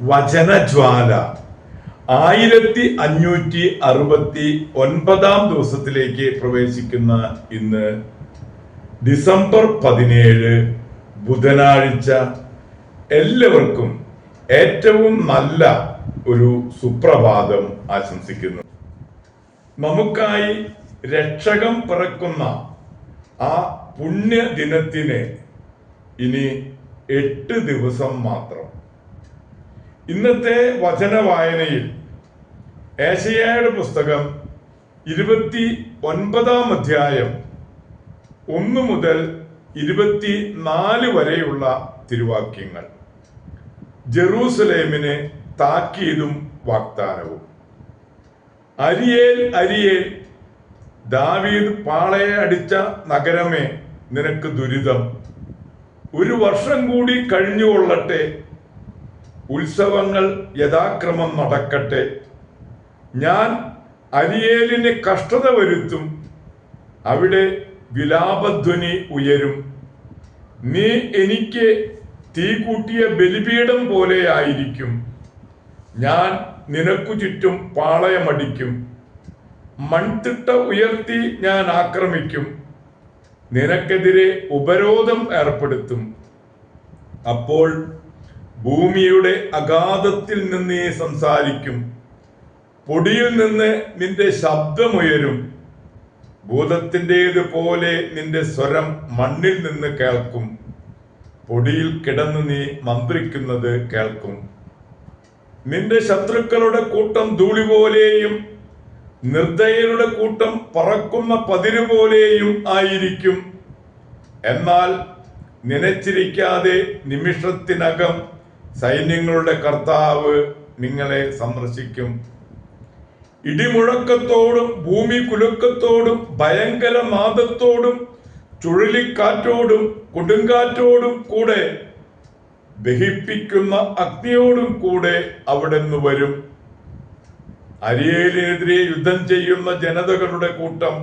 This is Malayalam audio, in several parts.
വചനജ്വാല. ആയിരത്തി അഞ്ഞൂറ്റി അറുപത്തി ഒൻപതാം ദിവസത്തിലേക്ക് പ്രവേശിക്കുന്ന ഇന്ന് ഡിസംബർ പതിനേഴ് ബുധനാഴ്ച എല്ലാവർക്കും ഏറ്റവും നല്ല ഒരു സുപ്രഭാതം ആശംസിക്കുന്നു. നമുക്കായി രക്ഷകം പിറക്കുന്ന ആ പുണ്യ ദിനത്തിന് ഇനി എട്ട് ദിവസം മാത്രം. ഇന്നത്തെ വചന വായനയിൽ ഏശയായുടെ പുസ്തകം ഇരുപത്തി ഒൻപതാം അധ്യായം ഒന്ന് മുതൽ ഇരുപത്തി നാല് വരെയുള്ള തിരുവാക്യങ്ങൾ. ജെറൂസലേമിന് താക്കീതും വാഗ്ദാനവും. അരിയേൽ അരിയേൽ ദാവീദ് പാളയെ അടിച്ച നഗരമേ നിനക്ക് ദുരിതം. ഒരു വർഷം കൂടി കഴിഞ്ഞുകൊള്ളട്ടെ ഉത്സവങ്ങൾ യഥാക്രമം നടക്കട്ടെ. ഞാൻ അരിയേലിന് കഷ്ടത വരുത്തും അവിടെ വിലാപധ്വനി ഉയരും. നീ എനിക്ക് തീ കൂട്ടിയ ബലിപീഠം പോലെയായിരിക്കും ഞാൻ നിനക്കു ചുറ്റും പാളയമടിക്കും. മൺതിട്ട ഉയർത്തി ഞാൻ ആക്രമിക്കും. നിനക്കെതിരെ ഉപരോധം ഏർപ്പെടുത്തും. അപ്പോൾ ഭൂമിയുടെ അഗാധത്തിൽ നിന്ന് സംസാരിക്കും. പൊടിയിൽ നിന്ന് നിന്റെ ശബ്ദമുയരും. ഭൂതത്തിന്റേതുപോലെ നിന്റെ സ്വരം മണ്ണിൽ നിന്ന് കേൾക്കും. പൊടിയിൽ കിടന്ന് നീ മന്ത്രിക്കുന്നത് കേൾക്കും. നിന്റെ ശത്രുക്കളുടെ കൂട്ടം ധൂളി പോലെയും നിർദ്ദയരുടെ കൂട്ടം പറക്കുന്ന പതിര് പോലെയും ആയിരിക്കും. എന്നാൽ നനച്ചിരിക്കാതെ നിമിഷത്തിനകം സൈന്യങ്ങളുടെ കർത്താവ് നിങ്ങളെ സന്ദർശിക്കും. ഇടിമുഴക്കത്തോടും ഭൂമി കുലുക്കത്തോടും ഭയങ്കര നാദത്തോടും ചുഴലിക്കാറ്റോടും കൊടുങ്കാറ്റോടും കൂടെ ദഹിപ്പിക്കുന്ന അഗ്നിയോടും കൂടെ അവിടെ നിന്ന് വരും. അരിയേലിനെതിരെ യുദ്ധം ചെയ്യുന്ന ജനതകളുടെ കൂട്ടം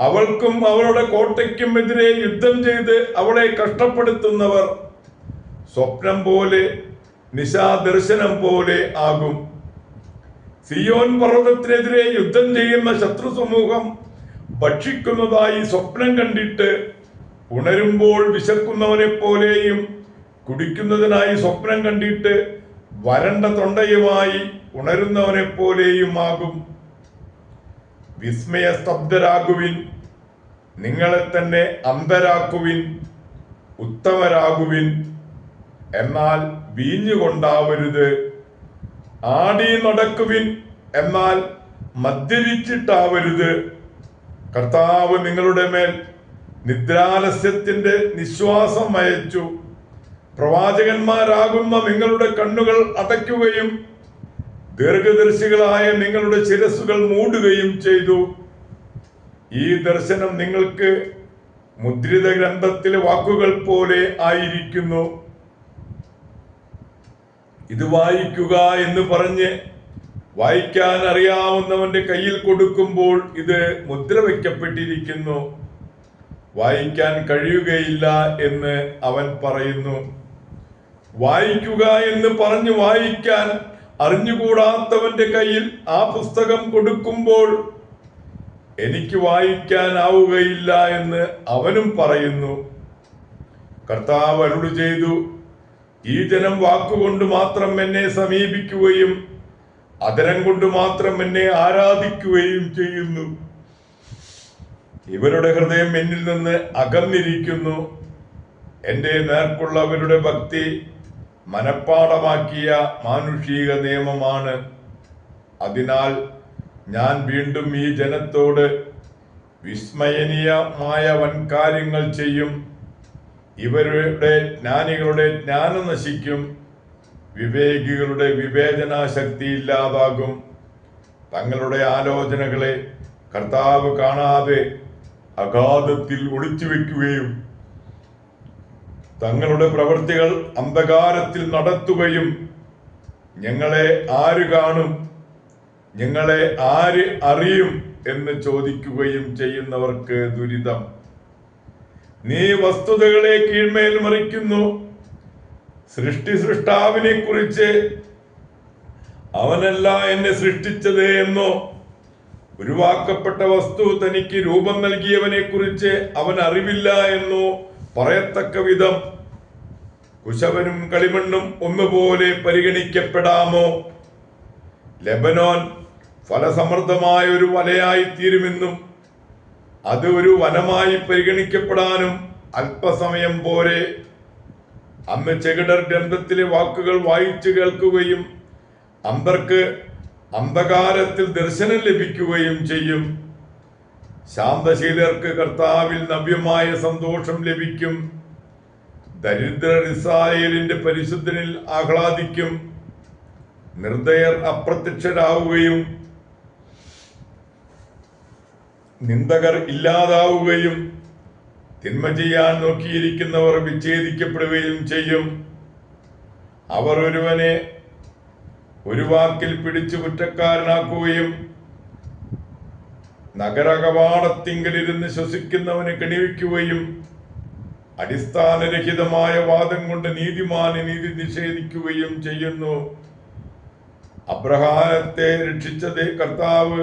അവൾക്കും അവളുടെ കോട്ടയ്ക്കും എതിരെ യുദ്ധം ചെയ്ത് അവളെ കഷ്ടപ്പെടുത്തുന്നവർ സ്വപ്നം പോലെ നിശാദർശനം പോലെ ആകും. സിയോൻ പർവതത്തിനെതിരെ യുദ്ധം ചെയ്യുന്ന ശത്രു സമൂഹം ഭക്ഷിക്കുന്നതായി സ്വപ്നം കണ്ടിട്ട് ഉണരുമ്പോൾ വിശക്കുന്നവനെ പോലെയും കുടിക്കുന്നതിനായി സ്വപ്നം കണ്ടിട്ട് വരണ്ട തൊണ്ടയുമായി ഉണരുന്നവനെ പോലെയും ആകും. വിസ്മയ സ്തബ്ധരാകുവിൻ നിങ്ങളെ തന്നെ അന്ധരാക്കുവിൻ ഉത്തമരാകുവിൻ. എന്നാൽ വീഞ്ഞു വീഞ്ഞുകൊണ്ടാവരുത് ആടി നടക്കുവിൻ എന്നാൽ മദ്യപിച്ചിട്ടാവരുത്. കർത്താവ് നിങ്ങളുടെ മേൽ നിദ്രാലസ്യത്തിന്റെ നിശ്വാസം അയച്ചു. പ്രവാചകന്മാരാകുന്ന നിങ്ങളുടെ കണ്ണുകൾ അടയ്ക്കുകയും ദീർഘദർശികളായ നിങ്ങളുടെ ശിരസുകൾ മൂടുകയും ചെയ്തു. ഈ ദർശനം നിങ്ങൾക്ക് മുദ്രിത ഗ്രന്ഥത്തിലെ വാക്കുകൾ പോലെ ആയിരിക്കുന്നു. ഇത് വായിക്കുക എന്ന് പറഞ്ഞ് വായിക്കാൻ അറിയാവുന്നവന്റെ കയ്യിൽ കൊടുക്കുമ്പോൾ ഇത് മുദ്ര വയ്ക്കപ്പെട്ടിരിക്കുന്നു. വായിക്കാൻ കഴിയുകയില്ല എന്ന് അവൻ പറയുന്നു. വായിക്കുക എന്ന് പറഞ്ഞു വായിക്കാൻ അറിഞ്ഞുകൂടാത്തവന്റെ കയ്യിൽ ആ പുസ്തകം കൊടുക്കുമ്പോൾ എനിക്ക് വായിക്കാനാവുകയില്ല എന്ന് അവനും പറയുന്നു. കർത്താവ് അരുളു ചെയ്തു ഈ ജനം വാക്കുകൊണ്ട് മാത്രം എന്നെ സമീപിക്കുകയും അതരം കൊണ്ട് മാത്രം എന്നെ ആരാധിക്കുകയും ചെയ്യുന്നു. ഇവരുടെ ഹൃദയം എന്നിൽ നിന്ന് അകന്നിരിക്കുന്നു. എന്റെ നേർക്കുള്ളവരുടെ ഭക്തി മനപ്പാടമാക്കിയ മാനുഷിക നിയമമാണ്. അതിനാൽ ഞാൻ വീണ്ടും ഈ ജനത്തോട് വിസ്മയനീയമായ വൻകാര്യങ്ങൾ ചെയ്യും. ഇവരുടെ ജ്ഞാനികളുടെ ജ്ഞാനം നശിക്കും. വിവേകികളുടെ വിവേചന ശക്തി ഇല്ലാതാകും. തങ്ങളുടെ ആലോചനകളെ കർത്താവ് കാണാതെ അഗാധത്തിൽ ഒളിച്ചു വെക്കുകയും തങ്ങളുടെ പ്രവൃത്തികൾ അന്ധകാരത്തിൽ നടത്തുകയും ഞങ്ങളെ ആര് കാണും? ഞങ്ങളെ ആര് അറിയും എന്ന് ചോദിക്കുകയും ചെയ്യുന്നവർക്ക് ദുരിതം. നീ വസ്തുതകളെ കീഴ്മേൽ മറിക്കുന്നു. സൃഷ്ടി സൃഷ്ടാവിനെ കുറിച്ച് അവനല്ല എന്നെ സൃഷ്ടിച്ചത് എന്നോ ഉരുവാക്കപ്പെട്ട വസ്തു തനിക്ക് രൂപം നൽകിയവനെ കുറിച്ച് അവൻ അറിവില്ല എന്നോ പറയത്തക്ക വിധം കുശവനും കളിമണ്ണും ഒന്നുപോലെ പരിഗണിക്കപ്പെടാമോ? ലെബനോൻ ഫലസമൃദ്ധമായ ഒരു വലയായി തീരുമെന്നും അത് ഒരു വനമായി പരിഗണിക്കപ്പെടാനും അല്പസമയം പോരെ. അമ്മ ചെകിടർ ഗ്രന്ഥത്തിലെ വാക്കുകൾ വായിച്ചു കേൾക്കുകയും അമ്പർക്ക് അന്ധകാരത്തിൽ ദർശനം ലഭിക്കുകയും ചെയ്യും. ശാന്തശീലർക്ക് കർത്താവിൽ നവ്യമായ സന്തോഷം ലഭിക്കും. ദരിദ്രർ ഇസ്രായേലിന്റെ പരിശുദ്ധനിൽ ആഹ്ലാദിക്കും. നിർദ്ദയർ അപ്രത്യക്ഷരാവുകയും നിന്ദകർ ഇല്ലാതാവുകയും തിന്മ ചെയ്യാൻ നോക്കിയിരിക്കുന്നവർ വിച്ഛേദിക്കപ്പെടുകയും ചെയ്യും. അവർ ഒരുവനെ ഒരു വാക്കിൽ പിടിച്ചു കുറ്റക്കാരനാക്കുകയും നഗരകവാടത്തിങ്കലിരുന്ന് ശ്വസിക്കുന്നവനെ കണിവിക്കുകയും അടിസ്ഥാനരഹിതമായ വാദം കൊണ്ട് നീതിമാന് നീതി നിഷേധിക്കുകയും ചെയ്യുന്നു. അബ്രഹാരത്തെ രക്ഷിച്ചത് കർത്താവ്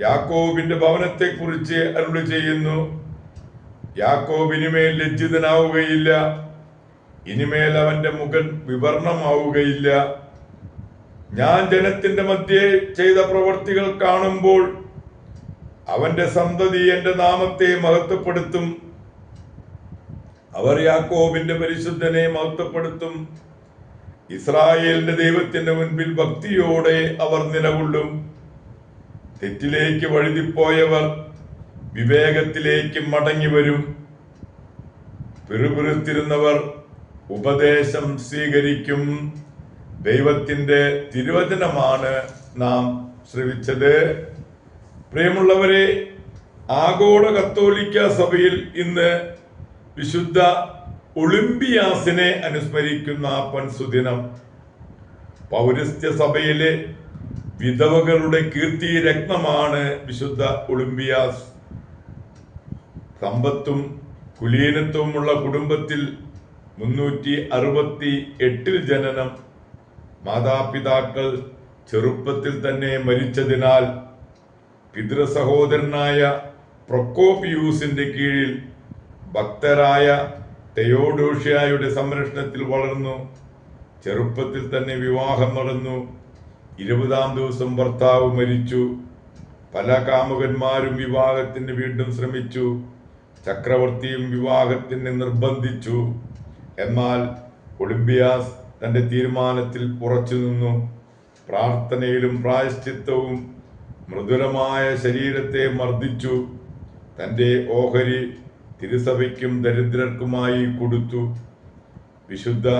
യാക്കോബിന്റെ ഭവനത്തെ കുറിച്ച് അരുളി ചെയ്യുന്നു. യാക്കോബ് ഇനിമേൽ ലജ്ജിതനാവുകയില്ല. ഇനിമേൽ അവന്റെ മുഖൻ വിവർണമാവുകയില്ല. ഞാൻ ജനത്തിന്റെ മധ്യേ ചെയ്ത പ്രവർത്തികൾ കാണുമ്പോൾ അവന്റെ സന്തതി എന്റെ നാമത്തെ മഹത്വപ്പെടുത്തും. അവർ യാക്കോബിന്റെ പരിശുദ്ധനെ മഹത്വപ്പെടുത്തും. ഇസ്രായേലിന്റെ ദൈവത്തിന്റെ മുൻപിൽ ഭക്തിയോടെ അവർ നിലകൊള്ളും. തെറ്റിലേക്ക് വഴുതിപ്പോയവർ വിവേകത്തിലേക്ക് മടങ്ങി വരും പിറുപിറുത്തിരുന്നവർ ഉപദേശം സ്വീകരിക്കും. ദൈവത്തിന്റെ തിരുവചനമാണ് നാം ശ്രവിച്ചത്. പ്രിയമുള്ളവരെ ആഗോള കത്തോലിക്ക സഭയിൽ ഇന്ന് വിശുദ്ധ ഒളിമ്പിയാസിനെ അനുസ്മരിക്കുന്ന പൻസുദിനം പൗരസ്ത്യ സഭയിലെ വിധവകളുടെ കീർത്തി രത്നമാണ് വിശുദ്ധ ഒളിമ്പിയാസ്. സമ്പത്തും കുലീനത്വമുള്ള കുടുംബത്തിൽ മുന്നൂറ്റി അറുപത്തി എട്ടിൽ ജനനം. മാതാപിതാക്കൾ ചെറുപ്പത്തിൽ തന്നെ മരിച്ചതിനാൽ പിതൃസഹോദരനായ പ്രൊക്കോപിയൂസിന്റെ കീഴിൽ ഭക്തരായ തെയോഡോഷ്യയുടെ സംരക്ഷണത്തിൽ വളർന്നു. ചെറുപ്പത്തിൽ തന്നെ വിവാഹം നടന്നു. ഇരുപതാം ദിവസം ഭർത്താവ് മരിച്ചു. പല കാമുകന്മാരും വിവാഹത്തിന് വീണ്ടും ശ്രമിച്ചു. ചക്രവർത്തിയും വിവാഹത്തിന് നിർബന്ധിച്ചു. എന്നാൽ ഒളിമ്പിയാസ് തന്റെ തീരുമാനത്തിൽ ഉറച്ചു നിന്നു. പ്രാർത്ഥനയിലും പ്രായശ്ചിത്തവും മൃദുലമായ ശരീരത്തെ മർദ്ദിച്ചു. തന്റെ ഓഹരി തിരുസഭയ്ക്കും ദരിദ്രർക്കുമായി കൊടുത്തു. വിശുദ്ധ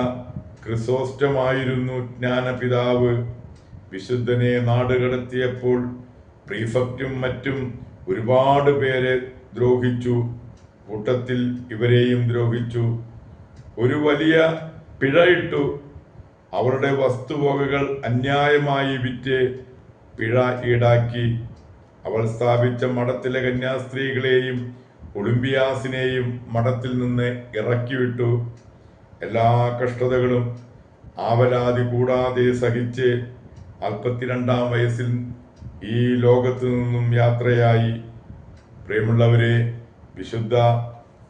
ക്രിസോസ്റ്റമായിരുന്നു ജ്ഞാനപിതാവ്. വിശുദ്ധനെ നാടുകടത്തിയപ്പോൾ പ്രീഫക്റ്റും മറ്റും ഒരുപാട് പേരെ ദ്രോഹിച്ചു. കൂട്ടത്തിൽ ഇവരെയും ദ്രോഹിച്ചു. ഒരു വലിയ പിഴയിട്ടു. അവരുടെ വസ്തുവകകൾ അന്യായമായി വിറ്റ് പിഴ ഈടാക്കി. അവൾ സ്ഥാപിച്ച മഠത്തിലെ കന്യാസ്ത്രീകളെയും ഒളിമ്പിയാസിനെയും മഠത്തിൽ നിന്ന് ഇറക്കിവിട്ടു. എല്ലാ കഷ്ടതകളും ആവലാതി കൂടാതെ സഹിച്ച് നാൽപ്പത്തിരണ്ടാം വയസ്സിൽ ഈ ലോകത്തു നിന്നും യാത്രയായി. പ്രിയമുള്ളവരെ വിശുദ്ധ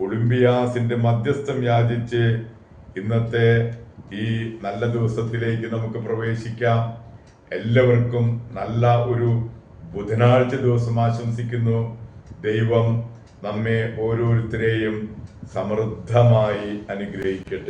ഒളിമ്പിയാസിന്റെ മധ്യസ്ഥം യാചിച്ച് ഇന്നത്തെ ഈ നല്ല ദിവസത്തിലേക്ക് നമുക്ക് പ്രവേശിക്കാം. എല്ലാവർക്കും നല്ല ഒരു ബുധനാഴ്ച ദിവസം ആശംസിക്കുന്നു. ദൈവം നമ്മെ ഓരോരുത്തരെയും സമൃദ്ധമായി അനുഗ്രഹിക്കട്ടെ.